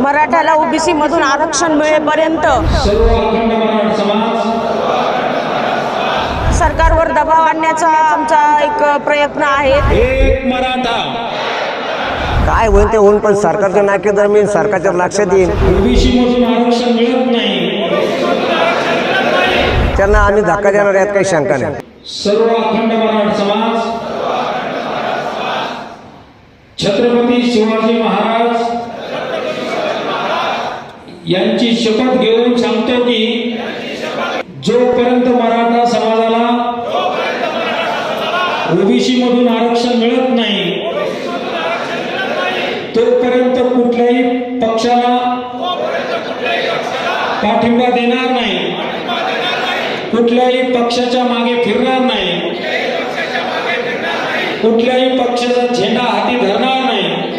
मराठ्याला OBC मधून आरक्षण मिळेपर्यंत सर्व अखंड मराठा समाज सरकारवर दबाव आणण्याचा आमचा एक प्रयत्न आहे. एक मराठा. काय होईल ते होऊन पण सरकारच्या नाकेदरम्यान सरकारच्या लक्षात येईल. ओबीसी मधून आरक्षण मिळत नाही. त्यांना आम्ही धक्का देणार यात काही शंका नाही. सर्व अखंड मराठा समाज. छत्रपती शिवाजी महाराज यांची शपथ घेऊन सांगतो की जोपर्यंत मराठा समाजाला ओबीसी मधून आरक्षण मिळत नाही तोपर्यंत कुठल्याही पक्षाला पाठिंबा देणार नाही कुठल्याही पक्षाच्या मागे फिरणार नाही कुठल्याही पक्षाचा झेंडा हाती धरणार नाही.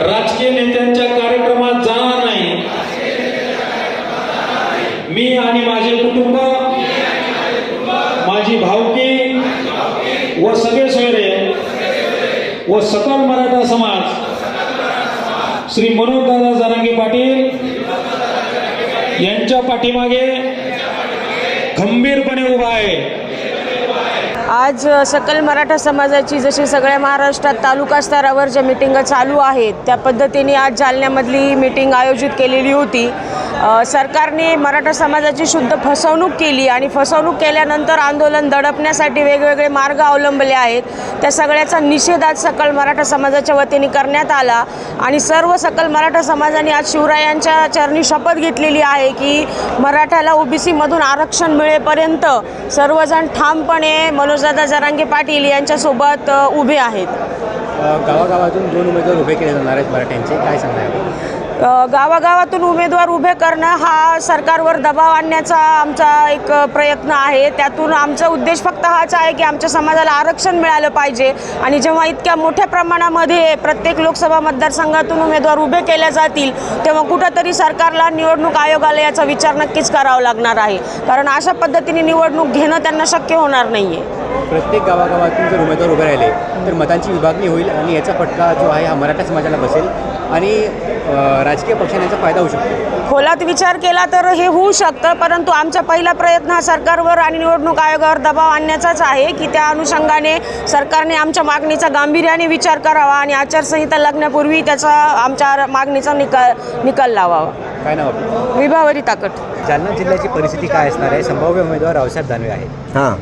राजकीय नेत्यांनी कार्यक्रमात जाणार नाही मी आणि माझे कुटुंब माझी भावकी व सगळे सोयरे व सकल मराठा समाज. श्री मनोजदादा जरांगे पाटील यांच्या पाठीमागे खंबीरपणे उभा आहे. आज सकल मराठा समाजाची जशी सगळ्या महाराष्ट्रात तालुका स्तरावर ज्या मिटिंग चालू आहेत त्या पद्धतीने आज जालन्यामधली मिटिंग आयोजित केलेली होती. सरकारने मराठा समाजाची शुद्ध फसवणूक केली आणि फसवणूक केल्यानंतर आंदोलन दडपण्यासाठी वेगवेगळे मार्ग अवलंबले आहेत. त्या सगळ्याचा निषेध आज सकल मराठा समाजाच्या वतीने करण्यात आला आणि सर्व सकल मराठा समाजाने आज शिवरायांच्या चरणी शपथ घेतलेली आहे की मराठ्याला ओबीसीमधून आरक्षण मिळेपर्यंत सर्वजण ठामपणे मनोजदादा जरांगे पाटील यांच्यासोबत उभे आहेत. गावागावातून दोन उमेदवार उभे केले जाणार आहेत मराठ्यांचे. काय सांगणार? गावागावातून उमेदवार उभे करणं हा सरकारवर दबाव आणण्याचा आमचा एक प्रयत्न आहे. त्यातून आमचा उद्देश फक्त हाच आहे की आमच्या समाजाला आरक्षण मिळालं पाहिजे. आणि जेव्हा इतक्या मोठ्या प्रमाणामध्ये प्रत्येक लोकसभा मतदारसंघातून उमेदवार उभे केले जातील तेव्हा कुठंतरी सरकारला निवडणूक आयोगाला याचा विचार नक्कीच करावा लागणार आहे. कारण अशा पद्धतीने निवडणूक घेणं त्यांना शक्य होणार नाही आहे प्रत्येक गावागावातून जर उमेदवार उभे राहिले तर मतांची विभागणी होईल आणि याचा फटका जो आहे हा मराठा समाजाला बसेल आणि राजकीय पक्षांना याचा फायदा होऊ शकतो. खोलात विचार केला तर हे होऊ शकतं परंतु आमचा पहिला प्रयत्न हा सरकारवर आणि निवडणूक आयोगावर दबाव आणण्याचाच आहे की त्या अनुषंगाने सरकारने आमच्या मागणीचा गांभीर्याने विचार करावा आणि आचारसंहिता लागण्यापूर्वी त्याचा आमच्या मागणीचा निकाल निकाल लावावा. काय नाव आपलं? विभावरी ताकट जालना जिल्ह्याची परिस्थिती काय असणार आहे? संभाव्य उमेदवार रावसाहेब दानवे आहेत. हां.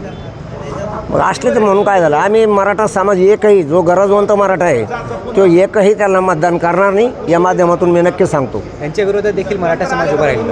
असले तर म्हणून काय झालं? आम्ही मराठा समाज एकही जो गरजवंत मराठा आहे तो एकही त्यांना मतदान करणार नाही. या माध्यमातून मी नक्की सांगतो. त्यांच्या विरोधात देखील मराठा समाज उभा राहील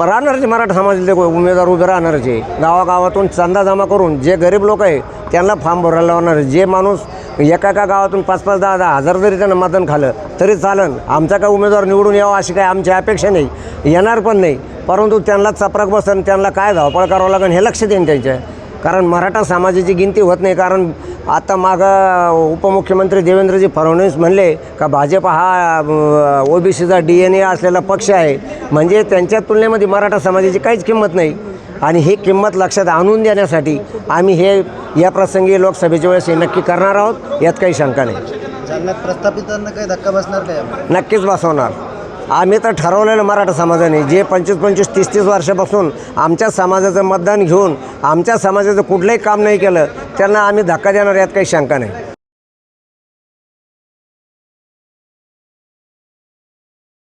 राहणारच मराठा समाजातले उमेदवार उभे राहणारच. गावागावातून चंदा जमा करून जे गरीब लोक आहे त्यांना फॉर्म भरायला लावणार. जे माणूस एका एका गावातून पाच पाच दहा दहा हजार जरी त्यांना मतदान खालं तरी चालन. आमचा काय उमेदवार निवडून यावा अशी काय आमची अपेक्षा नाही. येणार पण नाही. परंतु त्यांना चपराक बसन त्यांना काय धावपळ करावं लागेल हे लक्ष देईन त्यांच्या. कारण मराठा समाजाची गिनती होत नाही. कारण आता मागं उपमुख्यमंत्री देवेंद्रजी फडणवीस म्हणले का भाजप हा ओबीसीचा डी एन ए असलेला पक्ष आहे. म्हणजे त्यांच्या तुलनेमध्ये मराठा समाजाची काहीच किंमत नाही. आणि ही किंमत लक्षात आणून देण्यासाठी आम्ही हे या प्रसंगी लोकसभेच्या वेळेस हे नक्की करणार आहोत. यात काही शंका नाही. प्रस्थापितांना काही धक्का बसणार काय यामुळे? नक्कीच बसवणार. आम्ही तर ठरवलेलं मराठा समाजाने जे पंचवीस पंचवीस तीस तीस वर्षापासून आमच्या समाजाचं मतदान घेऊन आमच्या समाजाचं कुठलंही काम नाही केलं त्यांना आम्ही धक्का देणार यात काही शंका नाही.